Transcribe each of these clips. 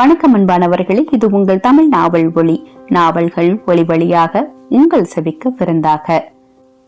வணக்கம் அன்பானவர்களே இது உங்கள் தமிழ் நாவல் ஒளி நாவல்கள் ஒளி வழியாக உங்கள் செவிக்கு விருந்தாக.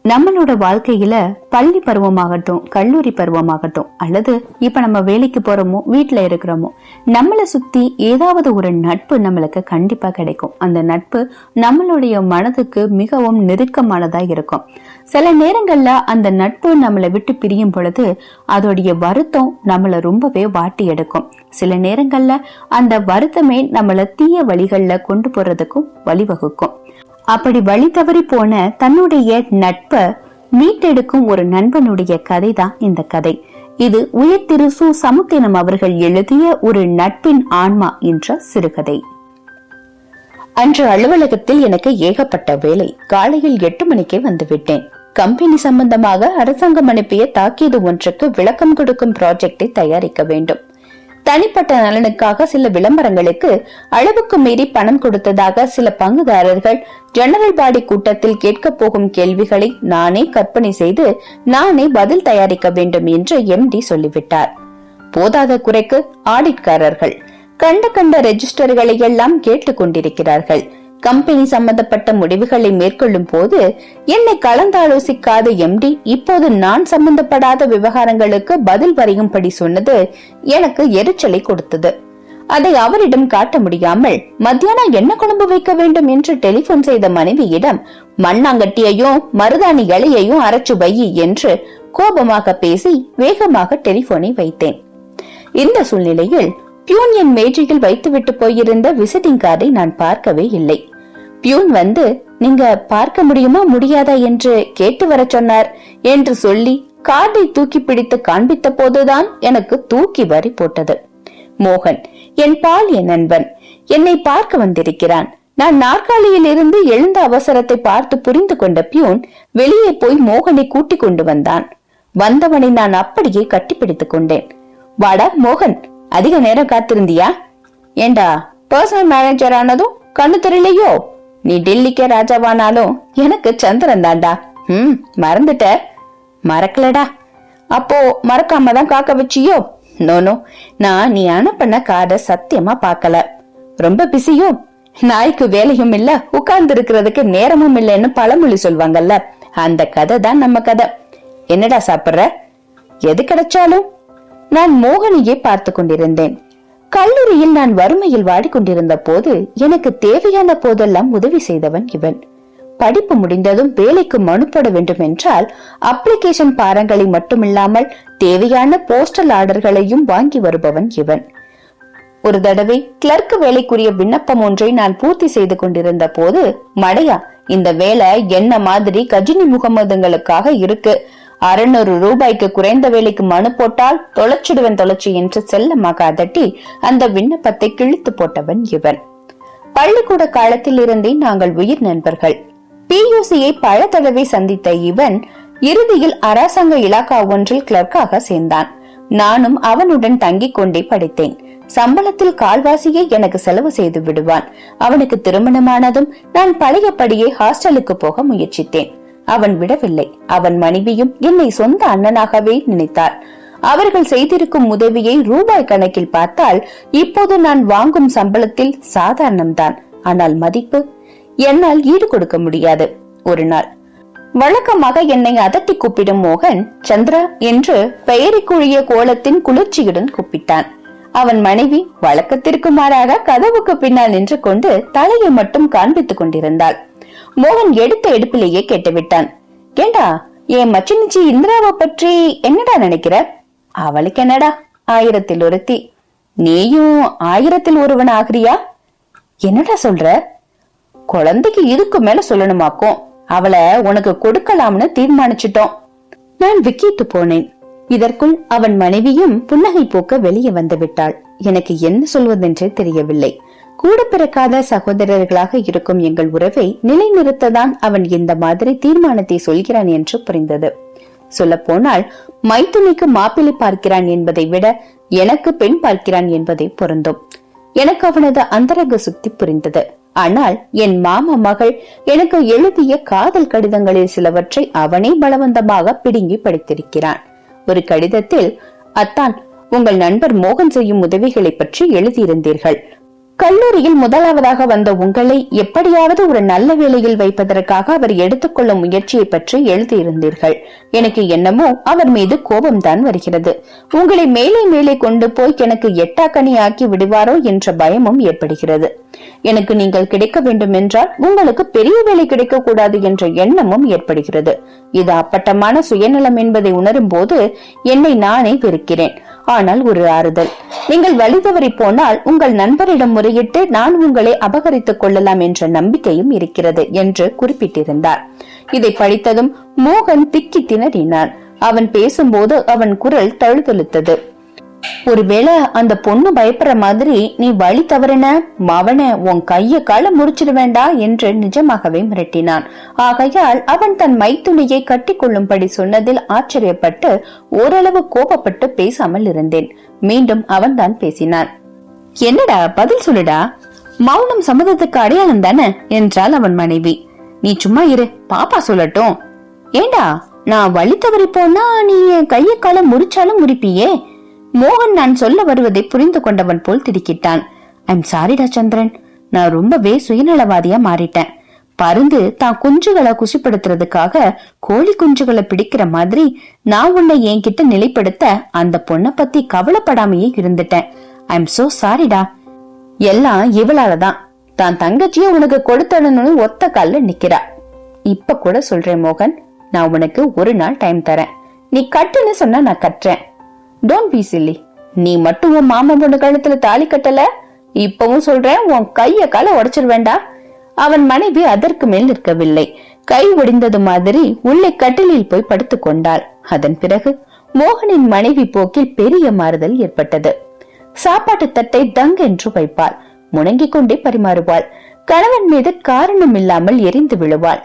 நம்மளோட வாழ்க்கையில பள்ளி பருவமாகட்டும் கல்லூரி பருவமாகட்டும் அல்லது இப்ப நம்ம வேலைக்கு போறோமோ வீட்டுல இருக்கிறோமோ நம்மளை சுத்தி ஏதாவது ஒரு நட்பு நம்மளுக்கு கண்டிப்பா கிடைக்கும். அந்த நட்பு நம்மளுடைய மனதுக்கு மிகவும் நெருக்கமானதா இருக்கும். சில நேரங்கள்ல அந்த நட்பு நம்மளை விட்டு பிரியும் பொழுது அதோடைய வருத்தம் நம்மள ரொம்பவே வாட்டி எடுக்கும். சில நேரங்கள்ல அந்த வருத்தமே நம்மள தீய வழிகள்ல கொண்டு போறதுக்கும் வழிவகுக்கும். அப்படி வழி தவறி போன தன்னுடைய நட்ப மீட்டெடுக்கும் ஒரு நண்பனுடைய கதை தான் இந்த கதை. இது உயர் திரு சு. சமுத்தினம் அவர்கள் எழுதிய ஒரு நட்பின் ஆன்மா என்ற சிறுகதை. அன்று அலுவலகத்தில் எனக்கு ஏகப்பட்ட வேலை. காலையில் எட்டு மணிக்கே வந்துவிட்டேன். கம்பெனி சம்பந்தமாக அரசாங்கம் அனுப்பிய தாக்கீது ஒன்றுக்கு விளக்கம் கொடுக்கும் ப்ராஜெக்டை தயாரிக்க வேண்டும். தனிப்பட்ட நலனுக்காக சில விளம்பரங்களுக்கு அளவுக்கு மீறி பணம் கொடுத்ததாக சில பங்குதாரர்கள் ஜெனரல் பாடி கூட்டத்தில் கேட்க போகும் கேள்விகளை நானே கற்பனை செய்து நானே பதில் தயாரிக்க வேண்டும் என்று எம்டி சொல்லிவிட்டார். போதாத குறைக்கு ஆடிட்காரர்கள். கண்ட கண்ட ரெஜிஸ்டர்களை எல்லாம் கேட்டுக் கொண்டிருக்கிறார்கள். கம்பெனி சம்பந்தப்பட்ட முடிவுகளை மேற்கொள்ளும் போது என்னை கலந்தாலோசிக்காத எம்டி இப்போது நான் சம்பந்தப்படாத விவகாரங்களுக்கு பதில் வரையும்படி சொன்னது எனக்கு எரிச்சலை கொடுத்தது. அதை அவரிடம் காட்ட முடியாமல் மத்தியானம் என்ன குழம்பு வைக்க வேண்டும்? என்று டெலிபோன் செய்த மனைவியிடம் மண்ணாங்கட்டியையும் மருதாணி இலையையும் அரைச்சு வையி என்று கோபமாக பேசி வேகமாக டெலிபோனை வைத்தேன். இந்த சூழ்நிலையில் பியூன் என் மேஜையில் வைத்துவிட்டு போயிருந்த விசிட்டிங் கார்டை நான் பார்க்கவே இல்லை. பியூன் வந்து நீங்க பார்க்க முடியுமா முடியாதா? என்று கேட்டு வர சொன்னார். என்று சொல்லி கார்டை தூக்கி பிடித்து காண்பித்த போதுதான் எனக்கு தூக்கி வரி போட்டது. மோகன் என் பால் என் நண்பன். என்னை பார்க்க வந்திருக்கிறான். நான் நாற்காலியில் இருந்து எழுந்த அவசரத்தை பார்த்து புரிந்து கொண்ட பியூன் வெளியே போய் மோகனை கூட்டிக் கொண்டு வந்தான். வந்தவனை நான் அப்படியே கட்டிப்பிடித்துக் கொண்டேன். வாடா மோகன் அதிக நேரம் காத்திருந்தியா? ஏண்டா பர்சனல் மேனேஜர் ஆனதும் கண்ணு தெரியலையோ? நீ டெல்லிக்கே ராஜாவானாலும் எனக்கு சந்திரன் தாண்டா ம் மறந்துட்ட. மறக்கலடா. அப்போ மறக்காம தான் காக்க வச்சியோ? நோனோ நான் நீ அனுப்பின கார்ட சத்தியமா பார்க்கல. ரொம்ப பிஸியோ? நாய்க்கு வேலையும் இல்ல உட்கார்ந்து இருக்கிறதுக்கு நேரமும் இல்லைன்னு பழமொழி சொல்வாங்கல்ல. அந்த கதை தான் நம்ம கதை. என்னடா சாப்பிடுற? எது கிடைச்சாலும்? நான் மோகனியை பார்த்து கொண்டிருந்தேன். கல்லூரியில் நான் வறுமையில் வாடிக்கொண்டிருந்த போது எனக்கு தேவையான போதெல்லாம் உதவி செய்தவன் இவன். படிப்பு முடிந்ததும் வேலைக்கு மனுப்பட வேண்டும் என்றால் அப்ளிகேஷன் பாரங்களை மட்டுமில்லாமல் தேவையான போஸ்டல் ஆர்டர்களையும் வாங்கி வருபவன் இவன். ஒரு தடவை கிளர்க் வேலைக்குரிய விண்ணப்பம் ஒன்றை நான் பூர்த்தி செய்து கொண்டிருந்த போது மடையா இந்த வேலை என்ன மாதிரி கஜினி முகமதுங்களுக்காக இருக்கு? அறுநூறு ரூபாய்க்கு குறைந்த வேலைக்கு மனு போட்டால் தொலைச்சிடுவன் தொலைச்சி என்று செல்லமாக அதட்டி அந்த விண்ணப்பத்தை கிழித்து போட்டவன் இவன். பள்ளிக்கூட காலத்தில் இருந்தே நாங்கள் உயிர் நண்பர்கள். பியூசியை பல தடவை சந்தித்த இவன் இறுதியில் அரசாங்க இலாக்கா ஒன்றில் கிளர்க்காக சேர்ந்தான். நானும் அவனுடன் தங்கிக் கொண்டே படித்தேன். சம்பளத்தில் கால்வாசியை எனக்கு செலவு செய்து விடுவான். அவனுக்கு திருமணமானதும் நான் பழையபடியே ஹாஸ்டலுக்கு போக முயற்சித்தேன். அவன் விடவில்லை. அவன் மனைவியும் என்னை சொந்த அண்ணனாகவே நினைத்தார் அவர்கள் செய்திருக்கும் உதவியை ரூபாய் கணக்கில் பார்த்தால் இப்போது நான் வாங்கும் சம்பளத்தில் சாதாரணம்தான். ஆனால் மதிப்பு என்னால் ஈடு கொடுக்க முடியாது. ஒரு நாள் வழக்கமாக என்னை அதட்டி கூப்பிடும் மோகன் சந்திரா என்று பெயரிக்குழிய கோலத்தின் குளிர்ச்சியுடன் கூப்பிட்டான். அவன் மனைவி வழக்கத்திற்கு மாறாக கதவுக்கு பின்னால் நின்று கொண்டு தலையை மட்டும் காண்பித்துக் கொண்டிருந்தாள். மோகன் எடுத்த எடுப்பிலேயே கேட்டுவிட்டான். ஏண்டா என் மச்சினிச்சி இந்திராவை பற்றி என்னடா நினைக்கிற? அவளுக்கு என்னடா ஆயிரத்தில் ஒருத்தி. நீயும் ஆயிரத்தில் ஒருவன் ஆகிறியா? என்னடா சொல்ற? குழந்தைக்கு இதுக்கு மேல சொல்லணுமாக்கும். அவளை உனக்கு கொடுக்கலாம்னு தீர்மானிச்சிட்டோம். நான் விக்கிட்டு போனேன். இதற்குள் அவன் மனைவியும் புன்னகை போக்க வெளியே வந்து விட்டாள். எனக்கு என்ன சொல்வதென்றே தெரியவில்லை. கூட பிறக்காத சகோதரர்களாக இருக்கும் எங்கள் உறவை நிலைநிறுத்ததான் அவன் இந்த மாதிரி தீர்மானத்தை சொல்கிறான் என்று புரிந்தது. சொல்ல போனால் மைத்துனிக்கு மாப்பிள்ளை பார்க்கிறான் என்பதை விட எனக்கு பெண் பார்க்கிறான் என்பதை பொருந்தும். எனக்கு அவனது அந்தரங்க சுத்தி புரிந்தது. ஆனால் என் மாமா மகள் எனக்கு எழுதிய காதல் கடிதங்களில் சிலவற்றை அவனே பலவந்தமாக பிடுங்கி படித்திருக்கிறான். ஒரு கடிதத்தில் அத்தான் உங்கள் நண்பர் மோகன் செய்யும் உதவிகளை பற்றி எழுதியிருந்தீர்கள். கல்லூரியில் முதலாவதாக வந்த உங்களை எப்படியாவது ஒரு நல்ல வேலையில் வைப்பதற்காக அவர் எடுத்துக்கொள்ளும் முயற்சியை பற்றி எழுதியிருந்தீர்கள். எனக்கு என்னமோ அவர் மீது கோபம்தான் வருகிறது. உங்களை மேலே மேலே கொண்டு போய் எனக்கு எட்டாக்கணி ஆக்கி விடுவாரோ என்ற பயமும் ஏற்படுகிறது. எனக்கு நீங்கள் கிடைக்க வேண்டும் என்றால் உங்களுக்கு பெரிய வேலை கிடைக்க கூடாது என்ற எண்ணமும் ஏற்படுகிறது. இது அப்பட்டமான சுயநலம் என்பதை உணரும் போது என்னை நானே வெறுக்கிறேன். ஆனால் ஒரு ஆறுதல். நீங்கள் வழி தவறி போனால் உங்கள் நண்பரிடம் முறையிட்டு நான் உங்களை அபகரித்துக் கொள்ளலாம் என்ற நம்பிக்கையும் இருக்கிறது என்று குறிப்பிட்டிருந்தார். இதை படித்ததும் மோகன் திக்கி திணறினான். அவன் பேசும்போது அவன் குரல் தழுதழுத்தது. ஒருவேளை அந்த பொண்ணு பயப்படுற மாதிரி நீ வழி தவறின? மவன உன் கைய கால முறிச்சிடுவேண்டா? என்று நிஜமாகவே மிரட்டினான். ஆகையால் அவன் தன் மைத்துணியை கட்டி கொள்ளும்படி சொன்னதில் ஆச்சரியப்பட்டு ஓரளவு கோபப்பட்டு பேசாமல் இருந்தேன். மீண்டும் அவன்தான் பேசினான். என்னடா பதில் சொல்லுடா? மௌனம் சம்மதத்துக்கு அடையாளம் தானே? என்றாள் அவன் மனைவி. நீ சும்மா இரு பாப்பா சொல்லட்டும். ஏண்டா நான் வழி தவறி போனா நீ என் கைய கால முறிச்சாலும் முறிப்பியே? மோகன் நான் சொல்ல வருவதை புரிந்து கொண்டவன் போல் திடுக்கிட்டான். ஐம் சாரிடா சந்திரன். நான் ரொம்பவே சுயநலவாதியா மாறிட்டேன். பருந்து தான் குஞ்சுகளை குசிப்படுத்துறதுக்காக கோழி குஞ்சுகளை பிடிக்கிற மாதிரி நான் உன்னை என்கிட்ட நிலைப்படுத்த அந்த பொண்ணை பத்தி கவலைப்படாமையே இருந்துட்டேன். ஐம் சோ சாரிடா எல்லாம் இவளாலதான். தான் தங்கச்சிய உனக்கு கொடுத்தடணும்னு ஒத்த கால்ல நிக்கிறா. இப்ப கூட சொல்றேன் மோகன் நான் உனக்கு ஒரு நாள் டைம் தரேன். நீ கட்டுன்னு சொன்னா நான் கட்டுறேன். டோன்ட் பி சில்லி நீ மட்டும் உன் மாமன் பொண்ணு கழுத்துல தாலி கட்டல? இப்பவும் சொல்றேன் உன் கைய கால உடைச்சிருவேண்டா அவன் மனைவி அதற்கு மேல் நிற்கவில்லை. கை ஒடிந்தது மாதிரி உள்ளே கட்டிலில் போய் படுத்துக் கொண்டாள். அதன் பிறகு மோகனின் மனைவி போக்கில் பெரிய மாறுதல் ஏற்பட்டது. சாப்பாட்டு தட்டை தங் என்று வைப்பாள். முணங்கிக் கொண்டே பரிமாறுவாள். கணவன் மீது காரணம் இல்லாமல் எரிந்து விழுவாள்.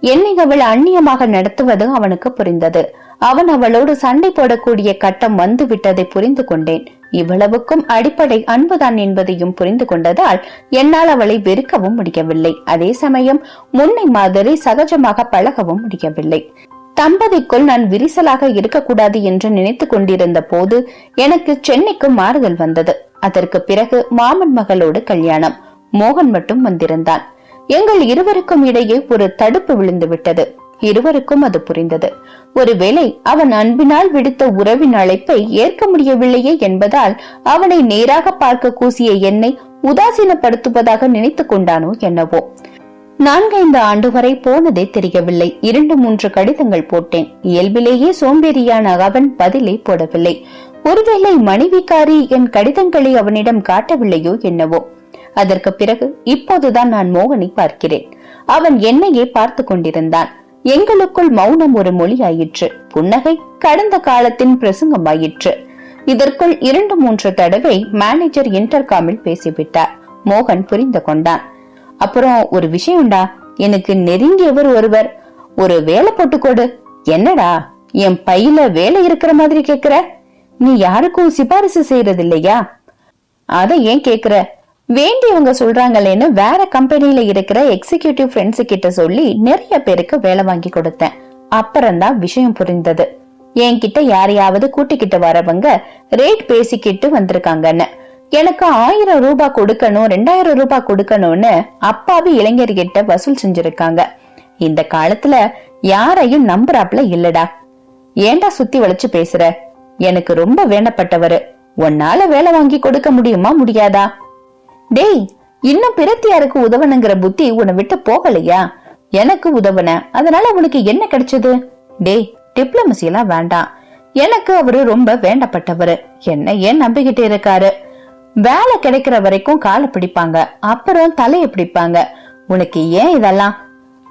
என்னை அவள் அந்நியமாக நடத்துவது அவனுக்கு புரிந்தது. அவன் அவளோடு சண்டை போடக்கூடிய கட்டம் வந்து விட்டதை புரிந்து கொண்டேன். இவ்வளவுக்கும் அடிப்படை அன்புதான் என்பதையும் புரிந்து கொண்டதால் என்னால் அவளை வெறுக்கவும் முடியவில்லை. அதே சமயம் முன்னை மாதிரி சகஜமாக பழகவும் முடியவில்லை. தம்பதிக்குள் நான் விரிசலாக இருக்கக்கூடாது என்று நினைத்து கொண்டிருந்த போது எனக்கு சென்னைக்கு மாறுதல் வந்தது. அதற்கு பிறகு மாமன் மகளோடு கல்யாணம். மோகன் மட்டும் வந்திருந்தான். எங்கள் இருவருக்கும் இடையே ஒரு தடுப்பு விழுந்து விட்டது. இருவருக்கும் அது புரிந்தது. ஒருவேளை அவன் அன்பினால் விடுத்த உறவின் அழைப்பை ஏற்க முடியவில்லையே என்பதால் அவனை நேராக பார்க்க கூசிய என்னை உதாசீனப்படுத்துவதாக நினைத்து கொண்டானோ என்னவோ. நான்கைந்து ஆண்டு வரை போனதே தெரியவில்லை. இரண்டு மூன்று கடிதங்கள் போட்டேன். இயல்பிலேயே சோம்பேறியான அவன் பதிலை போடவில்லை. ஒருவேளை மனைவிக்காரி என் கடிதங்களை அவனிடம் காட்டவில்லையோ என்னவோ. அதற்கு பிறகு இப்போதுதான் நான் மோகனை பார்க்கிறேன். அவன் என்னையே பார்த்து கொண்டிருந்தான். எங்களுக்குள் மௌனம் ஒரு மொழியாயிற்று. புன்னகை கடந்த காலத்தின் பிரசங்கமாயிற்று. இதற்குள் இரண்டு மூன்று தடவை மேனேஜர் இன்டர்காமில் பேசிவிட்டார். மோகன் புரிந்து கொண்டான். அப்புறம் ஒரு விஷயம்டா. எனக்கு நெருங்கியவர் ஒருவர். ஒரு வேலை போட்டு கொடு. என்னடா? என் பையில வேலை இருக்கிற மாதிரி கேக்குற? நீ யாருக்கும் சிபாரிசு செய்யறது இல்லையா அத ஏன் கேக்குற? வேண்டியவங்க சொல்றாங்களேன்னு வேற கம்பெனில இருக்கிற எக்ஸிகியூட்டிவ் ஃப்ரெண்ட்ஸ் கிட்ட சொல்லி நிறைய பேருக்கு வேலை வாங்கி கொடுத்தேன். அப்புறம்தான் விஷயம் புரிந்தது. என்கிட்ட யாரையாவது கூட்டிக்கிட்டு வரவங்க ரேட் பேசிக்கிட்டு வந்திருக்காங்கன்னு. எனக்கு ஆயிரம் ரூபாய் கொடுக்கணும் ரெண்டாயிரம் ரூபாய் கொடுக்கணும்னு அப்பாவி இளைஞர்கிட்ட வசூல் செஞ்சிருக்காங்க. இந்த காலத்துல யாரையும் நம்புறாப்ல இல்லடா. ஏன்டா சுத்தி வளைச்சு பேசுற? எனக்கு ரொம்ப வேண்டப்பட்டவரு. உன்னால வேலை வாங்கி கொடுக்க முடியுமா முடியாதா? டேய் இன்னும் பிரத்தியாருக்கு உதவணுங்கிற புத்தி உன்னை விட்டு போகலையா? எனக்கு உதவன அதனால உனக்கு என்ன கிடைச்சது? டேய் டிப்ளமசி எல்லாம் வேண்டாம். எனக்கு அவரு ரொம்ப வேண்டப்பட்டவரு. என்ன ஏன் நம்பிக்கிட்டு இருக்காரு? வேலை கிடைக்கிற வரைக்கும் காலை பிடிப்பாங்க. அப்புறம் தலையை பிடிப்பாங்க. உனக்கு ஏன் இதெல்லாம்?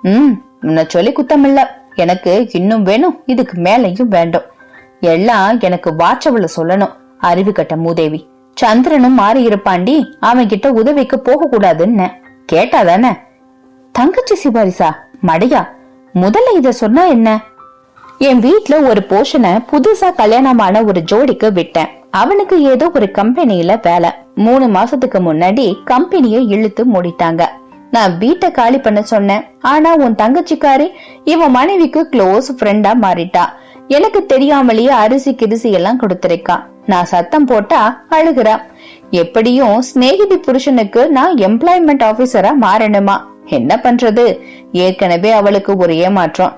ம் உன்னை சொல்லி குத்தமில்ல. எனக்கு இன்னும் வேணும். இதுக்கு மேலையும் வேண்டும். எல்லாம் எனக்கு வாட்சவுல சொல்லணும். அறிவு கட்ட மூதேவி. சந்திரனும் மாறி இருப்பாண்டி. அவன் கிட்ட உதவிக்கு போக கூடாதுன்னு கேட்டாதானே தங்கச்சி சிபாரிசா மடையா முதல்ல இத சொன்னா என்ன? என் வீட்ல ஒரு போஷனை புதுசா கல்யாணமான ஒரு ஜோடிக்கு விட்டேன். அவனுக்கு ஏதோ ஒரு கம்பெனில வேலை. மூணு மாசத்துக்கு முன்னாடி கம்பெனியை இழுத்து மூடிட்டாங்க. நான் வீட்டை காலி பண்ண சொன்னேன். ஆனா உன் தங்கச்சிக்காரி இவன் மனைவிக்கு க்ளோஸ் ஃப்ரெண்டா மாறிட்டா. எனக்கு தெரியாமலேயே அரிசி கிரிசி எல்லாம் கொடுத்திருக்கா. நான் சத்தம் போட்டா அழுகிறா. எப்படியும் சிநேகிதி புருஷனுக்கு நான் எம்ப்ளாய்மெண்ட் ஆபீசரா மாறணுமா? என்ன பண்றது? ஏற்கனவே அவளுக்கு ஒரு ஏமாற்றம்.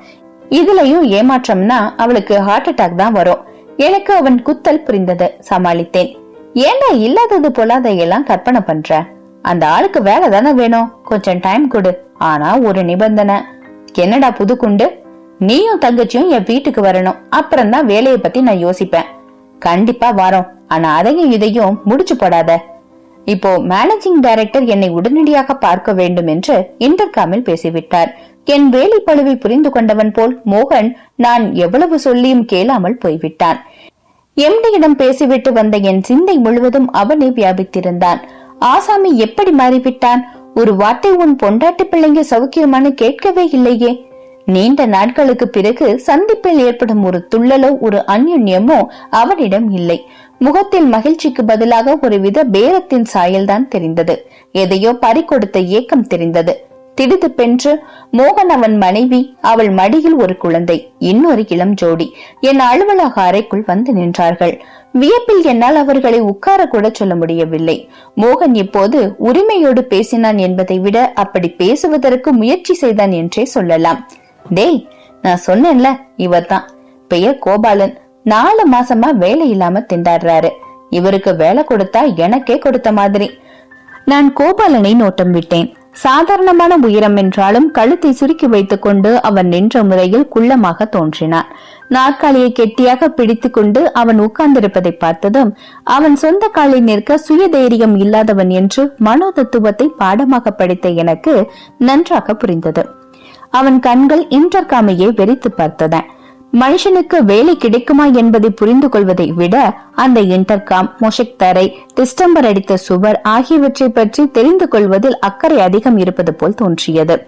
இதுலயும் ஏமாற்றம்னா அவளுக்கு ஹார்ட் அட்டாக் தான் வரும். எனக்கு அவன் குத்தல் புரிந்தது. சமாளித்தேன். ஏண்டா இல்லாதது பொல்லாதையெல்லாம் கற்பனை பண்ற? அந்த ஆளுக்கு வேலை தானே வேணும். கொஞ்சம் டைம் கொடு. ஆனா ஒரு நிபந்தனை. என்னடா புதுக்குண்டு நீயும் தங்கச்சியும் என் வீட்டுக்கு வரணும். அப்புறம் தான் வேலையை பத்தி நான் யோசிப்பேன். கண்டிப்பா வரோம். ஆனா அதையும் இதையும் முடிச்சு போடாத. இப்போ மேனேஜிங் டைரக்டர் என்னை உடனடியாக பார்க்க வேண்டும் என்று இன்டர்காமில் பேசிவிட்டார். என் வேலை பழுவை புரிந்து கொண்டவன் போல் மோகன் நான் எவ்வளவு சொல்லியும் கேளாமல் போய்விட்டான். எம்டியிடம் பேசிவிட்டு வந்த என் சிந்தை முழுவதும் அவனை வியாபித்திருந்தான். ஆசாமி எப்படி மாறிவிட்டான்? ஒரு வார்த்தை உன் பொண்டாட்டி பிள்ளைங்க சௌக்கியமான கேட்கவே இல்லையே. நீண்ட நாட்களுக்கு பிறகு சந்திப்பில் ஏற்படும் ஒரு துள்ளலோ ஒரு அந்யுன்யமோ அவனிடம் இல்லை. முகத்தில் மகிழ்ச்சிக்கு பதிலாக ஒருவித பேரத்தின் சாயல்தான் தெரிந்தது. எதையோ பறிக்கொடுத்த ஏக்கம் தெரிந்தது. திடுதுப்பென்று மோகன் அவன் மனைவி அவள் மடியில் ஒரு குழந்தை இன்னொரு இளம் ஜோடி. என் அலுவலக அறைக்குள் வந்து நின்றார்கள். வியப்பில் என்னால் அவர்களை உட்கார கூட சொல்ல முடியவில்லை. மோகன் இப்போது உரிமையோடு பேசினான் என்பதை விட அப்படி பேசுவதற்கு முயற்சி செய்தான் என்றே சொல்லலாம். டேய் நான் சொன்னேன்ல இவர்தான். பெயர் கோபாலன். நாலு மாசமா வேலை இல்லாம திண்டாடுறாரு. இவருக்கு வேலை கொடுத்தா எனக்கே கொடுத்த மாதிரி. நான் கோபாலனை நோட்டம் விட்டேன். சாதாரணமான உயரம் என்றாலும் கழுத்தை சுருக்கி வைத்துக் கொண்டு அவன் நின்ற முறையில் குள்ளமாக தோன்றினான். நாற்காலியை கெட்டியாக பிடித்துக் கொண்டு அவன் உட்கார்ந்திருப்பதை பார்த்ததும் அவன் சொந்த காலில் நிற்க சுய தைரியம் இல்லாதவன் என்று மனோதத்துவத்தை பாடமாக படித்த எனக்கு நன்றாக புரிந்தது. அவன் கண்கள் இன்டர்காமையை வெறித்து பார்த்ததன் மனுஷனுக்கு வேலை கிடைக்குமா என்பதை புரிந்து கொள்வதை விட அந்த இன்டர்காம் மொஷக் தரை டிஸ்டம்பர் அடித்த சுவர் ஆகியவற்றை பற்றி தெரிந்து கொள்வதில் அக்கறை அதிகம் இருப்பது போல் தோன்றியது.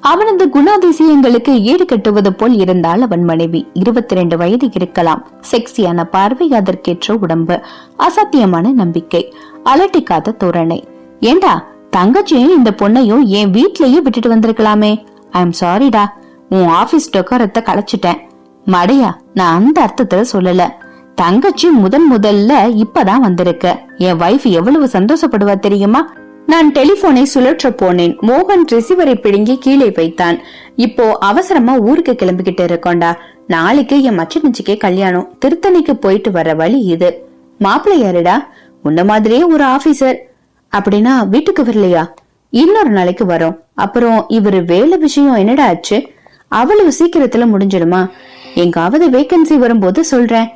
அவனது குணாதிசயங்களுக்கு ஈடு கட்டுவது போல் இருந்தால் அவன் மனைவி இருபத்தி ரெண்டு வயது இருக்கலாம். செக்ஸியான பார்வை அதற்கேற்ற உடம்பு அசத்தியமான நம்பிக்கை அலட்டிக்காத தோரணை. ஏண்டா தங்கச்சியும் இந்த பொண்ணையும் என் வீட்லயே விட்டுட்டு வந்திருக்கலாமே? ஐ எம் சாரிடா உன் ஆபீஸ் டொக்கரத்தை களைச்சிட்டேன் மடையா நான் அந்த அர்த்தத்துல சொல்லல. தங்கச்சி முதன் முதல்ல இப்பதான் வந்திருக்க. என் வைஃப் எவ்வளவு சந்தோஷப்படுவா தெரியுமா? நான் டெலிபோனை சுழற்ற போனேன். மோகன் ரிசீவரை பிடுங்கி கீழே வைத்தான். இப்போ அவசரமா ஊருக்கு கிளம்பிக்கிட்டு இருக்கோண்டா. நாளைக்கு என் மச்சனிச்சிக்கே கல்யாணம். திருத்தணிக்கு போயிட்டு வர வழி இது. மாப்பிள்ளை யாருடா? உன்ன மாதிரியே ஒரு ஆபீசர் அப்படின்னா வீட்டுக்கு வரலையா? இன்னொரு நாளைக்கு வரோம். அப்புறம் இவரு வேலை விஷயம் என்னடா ஆச்சு? அவ்வளவு சீக்கிரத்துல முடிஞ்சிடுமா? எங்காவது வேகன்சி வரும்போது சொல்றேன்.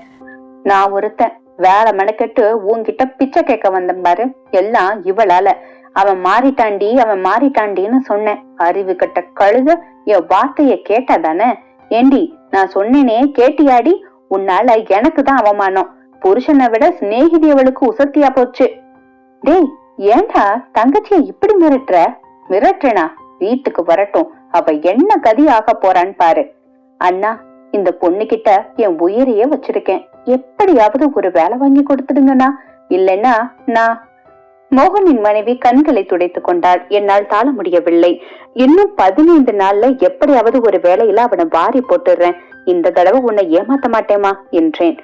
நான் ஒருத்தன் வேலை மெனக்கெட்டு உன்கிட்ட பிச்சை கேட்க வந்தேன் பாரு எல்லாம் இவளால. அவன் மாறிட்டாண்டி அவன் மாறிட்டாண்டின்னு சொன்னேன். அறிவு கட்ட கழுத என் வார்த்தைய கேட்டாதானே? ஏண்டி நான் சொன்னேனே கேட்டியாடி? உன்னால எனக்கு தான் அவமானம். புருஷனை விட சிநேகிதி அவளுக்கு உசத்தியா போச்சு. டேய் ஏண்டா தங்கச்சிய இப்படி மிரட்டுற? மிரட்டுறனா? வீட்டுக்கு வரட்டும். அவ என்ன கதி ஆக போறான்னு பாரு. அண்ணா இந்த பொண்ணு கிட்ட என் உயிரையே வச்சிருக்கேன். எப்படியாவது ஒரு வேலை வாங்கி கொடுத்துடுங்கண்ணா. இல்லைன்னா நான் மோகனின் மனைவி கண்களை துடைத்துக் கொண்டாள். என்னால் தாழ முடியவில்லை. இன்னும் பதினைந்து நாள்ல எப்படியாவது ஒரு வேலையில அவனை வாரி போட்டுடுறேன். இந்த தடவை உன்னை ஏமாத்த மாட்டேமா என்றேன்.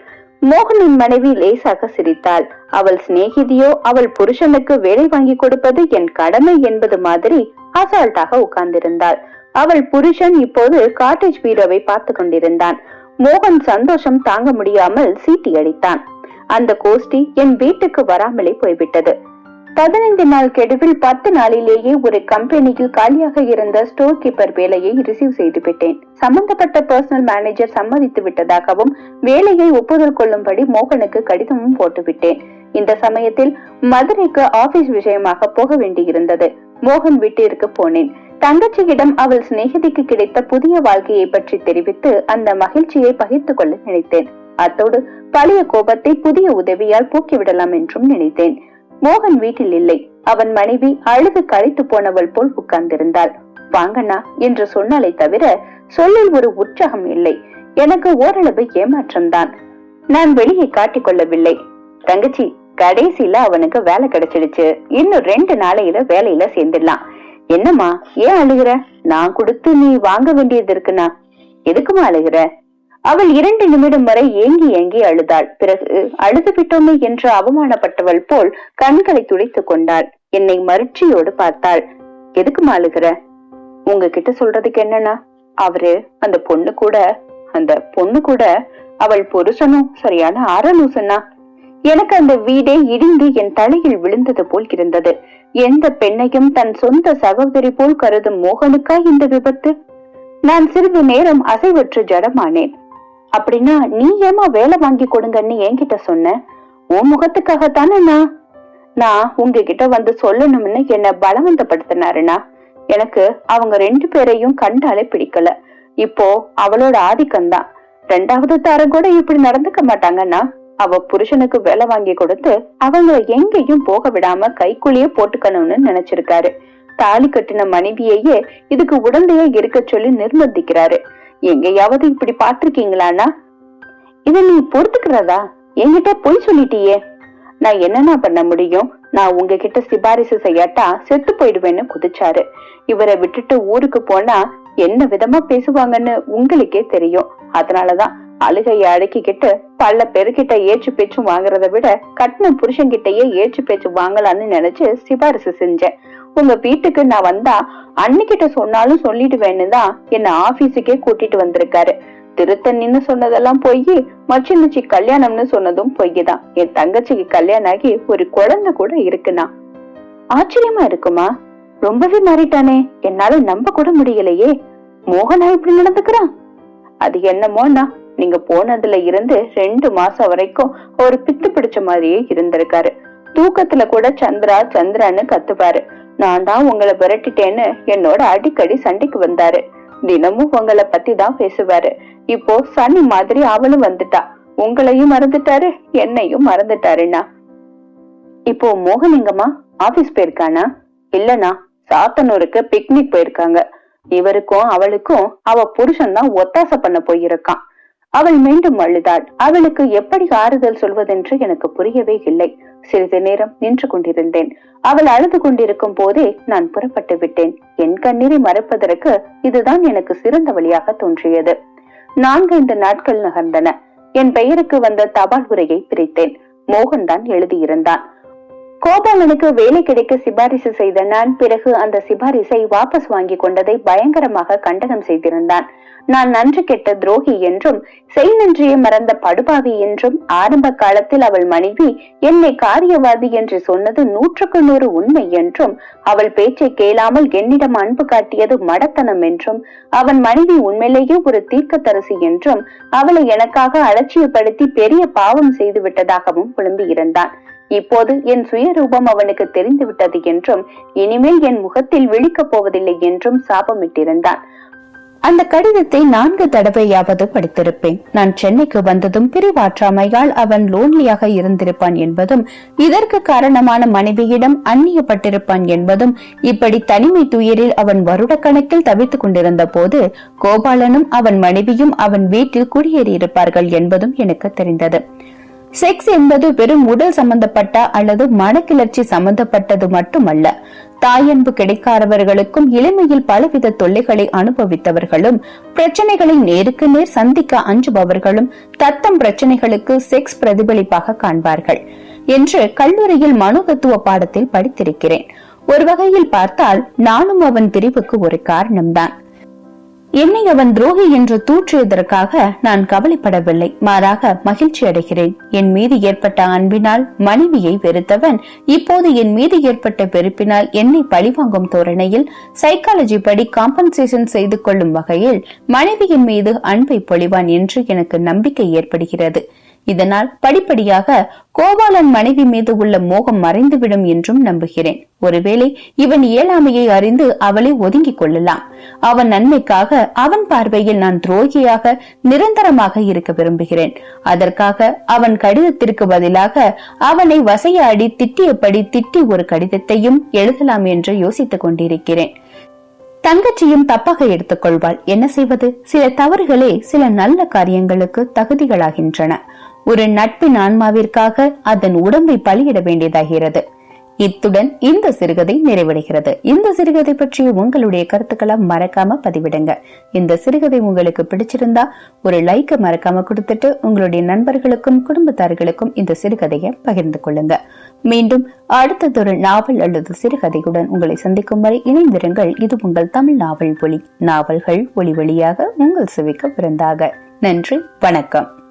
மோகனின் மனைவி லேசாக சிரித்தாள். அவள் சிநேகிதியோ அவள் புருஷனுக்கு வேலை வாங்கி கொடுப்பது என் கடமை என்பது மாதிரி அசால்ட்டாக உட்கார்ந்திருந்தாள். அவள் புருஷன் இப்போது காட்டேஜ் பீரோவை பார்த்து கொண்டிருந்தான். மோகன் சந்தோஷம் தாங்க முடியாமல் சீட்டி அடித்தான். அந்த கோஷ்டி என் வீட்டுக்கு வராமலே போய்விட்டது. பதினைந்து நாள் கெடுவில் பத்து நாளிலேயே ஒரு கம்பெனியில் காலியாக இருந்த ஸ்டோர் கீப்பர் வேலையை ரிசீவ் செய்து விட்டேன். சம்பந்தப்பட்ட பர்சனல் மேனேஜர் சம்மதித்து விட்டதாகவும் வேலையை ஒப்புதல் கொள்ளும்படி மோகனுக்கு கடிதமும் போட்டுவிட்டேன் இந்த சமயத்தில் மதுரைக்கு ஆபீஸ் விஷயமாக போக வேண்டியிருந்தது. மோகன் வீட்டிற்கு போனேன். தங்கச்சியிடம் அவள் சிநேகிதிக்கு கிடைத்த புதிய வாழ்க்கையை பற்றி தெரிவித்து அந்த மகிழ்ச்சியை பகிர்ந்து கொள்ள நினைத்தேன். அத்தோடு பழைய கோபத்தை புதிய உதவியால் போக்கிவிடலாம் என்றும் நினைத்தேன். மோகன் வீட்டில் இல்லை. அவன் மனைவி அழுது கழித்து போனவள் போல் உட்கார்ந்திருந்தாள். வாங்கண்ணா என்று சொன்னாலே தவிர சொல்லில் ஒரு உற்சாகம் இல்லை. எனக்கு ஓரளவு ஏமாற்றம்தான் நான் வெளியே காட்டிக் கொள்ளவில்லை. தங்கச்சி கடைசியில அவனுக்கு வேலை கிடைச்சிடுச்சு. இன்னும் ரெண்டு நாளையில வேலையில சேர்ந்துடலாம். என்னம்மா ஏன் அழுகுற? நான் கொடுத்து நீ வாங்க வேண்டியது இருக்குண்ணா. எதுக்குமா அழுகிற? அவள் இரண்டு நிமிடம் வரை ஏங்கி ஏங்கி அழுதாள். பிறகு அழுது விட்டோமே என்று அவமானப்பட்டவள் போல் கண்களை துடைத்துக் கொண்டாள். என்னை மருட்சியோடு பார்த்தாள். எதுக்குமா அழுகிற? உங்ககிட்ட சொல்றதுக்கு என்னன்னா அவரு அந்த பொண்ணு கூட அந்த பொண்ணு கூட அவள் புருஷனும் சரியான அரலூசனா எனக்கு அந்த வீடே இடிந்து என் தலையில் விழுந்தது போல் இருந்தது. எந்த பெண்ணையும் தன் சொந்த சகோதரி போல் கருதும் மோகனுக்கா இந்த விபத்து? நான் சிறிது நேரம் அசைவற்று ஜடமானேன். அப்படின்னா நீ ஏமா வேலை வாங்கி கொடுங்கன்னு என்கிட்ட சொன்ன? உன் முகத்துக்காகத்தானே நான் நான் உங்ககிட்ட வந்து சொல்லணும்னு என்ன பலவந்தப்படுத்தினாருனா எனக்கு அவங்க ரெண்டு பேரையும் கண்டாலே பிடிக்கல. இப்போ அவளோட ஆதிக்கம்தான். ரெண்டாவது தாரம் கூட இப்படி நடந்துக்க மாட்டாங்கன்னா அவ புருஷனுக்கு வேலை வாங்கி கொடுத்து அவங்கள எங்கேயும் போக விடாம கைக்குள்ளேயே போட்டுக்கணும்னு நினைச்சிருக்காரு. தாலி கட்டின மனைவியையே இதுக்கு உடந்தையா இருக்க சொல்லி நிர்பந்திக்கிறாரு. எங்கேயாவது இப்படி பாத்திருக்கீங்களானா இத நீ பொறுத்துக்கிறதா? என்கிட்ட பொய் சொல்லிட்டியே. நான் என்னென்ன பண்ண முடியும்? நான் உங்ககிட்ட சிபாரிசு செய்யாட்டா செத்து போயிடுவேன்னு குதிச்சாரு. இவரை விட்டுட்டு ஊருக்கு போனா என்ன விதமா பேசுவாங்கன்னு உங்களுக்கே தெரியும். அதனாலதான் அழுகைய அடக்கிக்கிட்டு பல பேருக்கிட்ட ஏச்சு பேச்சு வாங்குறத விட கட்டின புருஷன்கிட்டயே ஏச்சு பேச்சு வாங்கலாம்னு நினைச்சு சிபாரிசு செஞ்சேன். உங்க வீட்டுக்கு நான் வந்தா அன்னிக்கிட்ட சொன்னாலும் சொல்லிடுவேன்னு தான் என்ன ஆபீஸுக்கே கூட்டிட்டு வந்திருக்காரு. திருத்தணின்னு சொன்னதெல்லாம் பொய் மச்சினச்சி கல்யாணம்னு சொன்னதும் பொய் தான் என் தங்கச்சிக்கு கல்யாணம் ஆகி ஒரு குழந்தை கூட இருக்குண்ணா. ஆச்சரியமா இருக்குமா? ரொம்பவே மாறிட்டானே. என்னால நம்ப கூட முடியலையே. மோகனா இப்படி நடந்துக்கிறான் அது என்னமோண்ணா? நீங்க போனதுல இருந்து ரெண்டு மாசம் வரைக்கும் ஒரு பித்து பிடிச்ச மாதிரியே இருந்திருக்காரு. தூக்கத்துல கூட சந்திரா சந்திரான்னு கத்துப்பாரு. நான் தான் உங்களை விரட்டிட்டேன்னு என்னோட அடிக்கடி சண்டைக்கு வந்தாரு. தினமும் உங்களை பத்தி தான் பேசுவாரு. இப்போ சனி மாதிரி அவளும் வந்துட்டா. உங்களையும் மறந்துட்டாரு என்னையும் மறந்துட்டாருண்ணா. இப்போ மோகனிங்கம்மா ஆபீஸ் போயிருக்கானா? இல்லனா சாத்தனூருக்கு பிக்னிக் போயிருக்காங்க. இவருக்கும் அவளுக்கும் அவ புருஷன் தான் ஒத்தாசை பண்ண போயிருக்கான். அவள் மீண்டும் அழுதாள். அவளுக்கு எப்படி ஆறுதல் சொல்வதென்று எனக்கு புரியவே இல்லை. சிறிது நேரம் நின்று கொண்டிருந்தேன். அவள் அழுது கொண்டிருக்கும் போதே நான் புறப்பட்டு விட்டேன். என் கண்ணீரை மறைப்பதற்கு இதுதான் எனக்கு சிறந்த வழியாக தோன்றியது. நான்கைந்து நாட்கள் நகர்ந்தன. என் பெயருக்கு வந்த தபால் உரையை பிரித்தேன். மோகன் தான் எழுதியிருந்தான். கோபாலனுக்கு வேலை கிடைக்க சிபாரிசு செய்த நான் பிறகு அந்த சிபாரிசை வாபஸ் வாங்கி கொண்டதை பயங்கரமாக கண்டனம் செய்திருந்தான். நான் நன்றி கெட்ட துரோகி என்றும் செய் நன்றியை மறந்த படுபாவி என்றும் ஆரம்ப காலத்தில் அவள் மனைவி என்னை காரியவாதி என்று சொன்னது நூற்றுக்கு நூறு உண்மை என்றும் அவள் பேச்சை கேளாமல் என்னிடம் அன்பு காட்டியது மடத்தனம் என்றும் அவன் மனைவி உண்மையிலேயே ஒரு தீர்க்கத்தரசி என்றும் அவளை எனக்காக அலட்சியப்படுத்தி பெரிய பாவம் செய்து விட்டதாகவும் புலம்பியிருந்தான். இப்போது என் சுயரூபம் அவனுக்கு தெரிந்துவிட்டது என்றும் இனிமேல் என் முகத்தில் விழிக்கப் போவதில்லை என்றும் சாபமிட்டிருந்தான். அந்த கடிதத்தை நான்கு தடவையாவது படித்திருப்பேன். நான் சென்னைக்கு வந்ததும் பிரிவாற்றாமையால் அவன் லோன்லியாக இருந்திருப்பான் என்பதும் இதற்கு காரணமான மனைவியிடம் அந்நியப்பட்டிருப்பான் என்பதும் இப்படி தனிமை துயரில் அவன் வருடக்கணக்கில் தவித்துக் கொண்டிருந்த போது கோபாலனும் அவன் மனைவியும் அவன் வீட்டில் குடியேறியிருப்பார்கள் என்பதும் எனக்கு தெரிந்தது. செக்ஸ் என்பது வெறும் உடல் சம்பந்தப்பட்ட அல்லது மனக்கிளர்ச்சி சம்பந்தப்பட்டது மட்டுமல்ல. தாயன்பு கிடைக்காதவர்களுக்கும் இளமையில் பலவித தொல்லைகளை அனுபவித்தவர்களும் பிரச்சனைகளை நேருக்கு நேர் சந்திக்க அஞ்சுபவர்களும் தத்தம் பிரச்சனைகளுக்கு செக்ஸ் பிரதிபலிப்பாக காண்பார்கள் என்று கல்லூரியில் மனோதத்துவ பாடத்தில் படித்திருக்கிறேன். ஒரு வகையில் பார்த்தால் நானும் அவன் பிரிவுக்கு ஒரு காரணம்தான். என்னை அவன் துரோகி என்று தூற்றியதற்காக நான் கவலைப்படவில்லை. மாறாக மகிழ்ச்சி அடைகிறேன். என் மீது ஏற்பட்ட அன்பினால் மனைவியை வெறுத்தவன் இப்போது என் மீது ஏற்பட்ட வெறுப்பினால் என்னை பழிவாங்கும் தோரணையில் சைக்காலஜி படி காம்பன்சேஷன் செய்து கொள்ளும் வகையில் மனைவியின் மீது அன்பை பொழிவான் என்று எனக்கு நம்பிக்கை ஏற்படுகிறது. இதனால் படிப்படியாக கோபாலன் மனைவி மீது உள்ள மோகம் மறைந்துவிடும் என்றும் நம்புகிறேன். ஒருவேளை இவன் இயலாமையை அறிந்து அவளை ஒதுங்கிக் கொள்ளலாம். அவன் நன்மைக்காக அவன் பார்வையில் நான் துரோகியாக நிரந்தரமாக இருக்க விரும்புகிறேன். அதற்காக அவன் கடிதத்திற்கு பதிலாக அவனை வசையாடி திட்டியபடி திட்டி ஒரு கடிதத்தையும் எழுதலாம் என்று யோசித்துக் கொண்டிருக்கிறேன். தங்கச்சியும் தப்பாக எடுத்துக்கொள்வாள் என்ன செய்வது? சில தவறுகளே சில நல்ல காரியங்களுக்கு தகுதிகளாகின்றன. ஒரு நட்பின் ஆன்மாவிற்காக அதன் உடம்பை பலியிட வேண்டியதாகிறது. இத்துடன் இந்த சிறுகதை நிறைவடைகிறது. இந்த சிறுகதை பற்றிய உங்களுடைய கருத்துக்களை மறக்காம பதிவிடுங்க. இந்த சிறுகதை உங்களுக்கு பிடிச்சிருந்தா ஒரு லைக்க மறக்காம கொடுத்துட்டு உங்களுடைய நண்பர்களுக்கும் குடும்பத்தார்களுக்கும் இந்த சிறுகதையை பகிர்ந்து கொள்ளுங்க. மீண்டும் அடுத்ததொரு நாவல் அல்லது சிறுகதையுடன் உங்களை சந்திக்கும் வரை இணைந்திருங்கள். இது உங்கள் தமிழ் நாவல் ஒளி நாவல்கள் ஒளி வழியாக உங்கள் சுவைக்க பிறந்தாக நன்றி வணக்கம்.